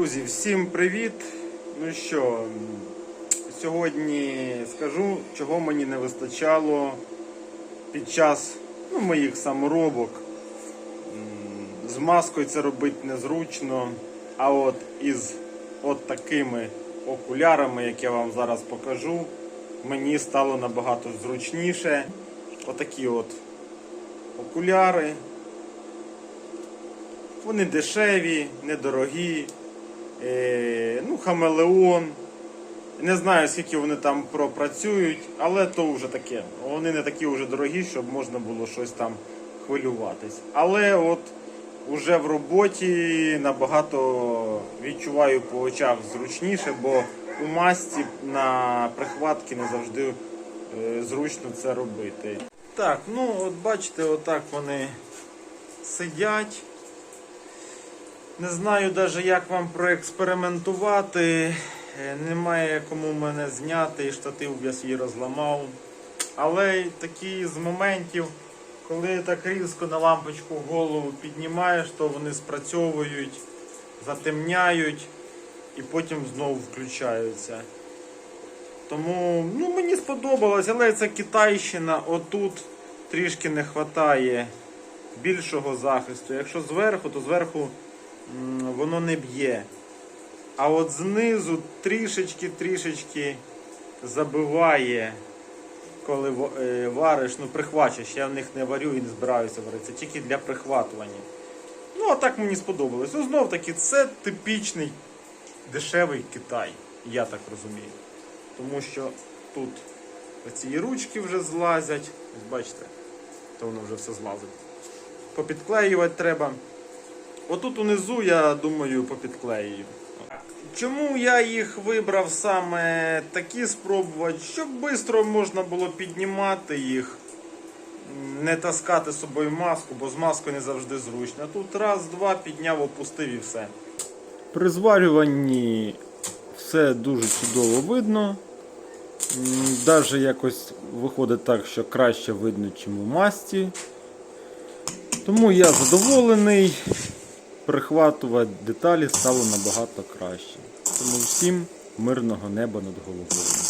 Друзі, всім привіт! Ну що, сьогодні скажу, чого мені не вистачало під час ну, моїх саморобок. З маскою це робити незручно, а от із от такими окулярами, як я вам зараз покажу, мені стало набагато зручніше. Отакі от окуляри. Вони дешеві, недорогі. Е, ну, хамелеон. Не знаю, скільки вони там пропрацюють, але то вже таке. Вони не такі вже дорогі, щоб можна було щось там хвилюватись. Але от уже в роботі набагато відчуваю по очах зручніше, бо у масці на прихватки не завжди е, зручно це робити. Так, ну от бачите, отак вони сидять. Не знаю навіть, як вам проекспериментувати. Е, Немає кому мене зняти, і штатив я свій розламав. Але такі з моментів, коли так різко на лампочку голову піднімаєш, то вони спрацьовують, затемняють і потім знову включаються. Тому ну, мені сподобалось, але це Китайщина. Отут трішки не вистачає більшого захисту. Якщо зверху, то зверху воно не б'є. А от знизу трішечки-трішечки забиває, коли е, вариш, ну прихвачиш. Я в них не варю і не збираюся варити. Тільки для прихватування. Ну, а так мені сподобалось. Ну, знов таки, це типічний дешевий Китай, я так розумію. Тому що тут оці ручки вже злазять. Ось бачите, то воно вже все злазить. Попідклеювати треба. Отут унизу, я думаю, попідклею. Чому я їх вибрав саме такі спробувати, щоб швидко можна було піднімати їх, не таскати з собою маску, бо з маскою не завжди зручно. Тут раз, два, підняв, опустив і все. При зварюванні все дуже чудово видно. Навіть якось виходить так, що краще видно, ніж у масці. Тому я задоволений. Прихватувати деталі стало набагато краще. Тому всім мирного неба над головою.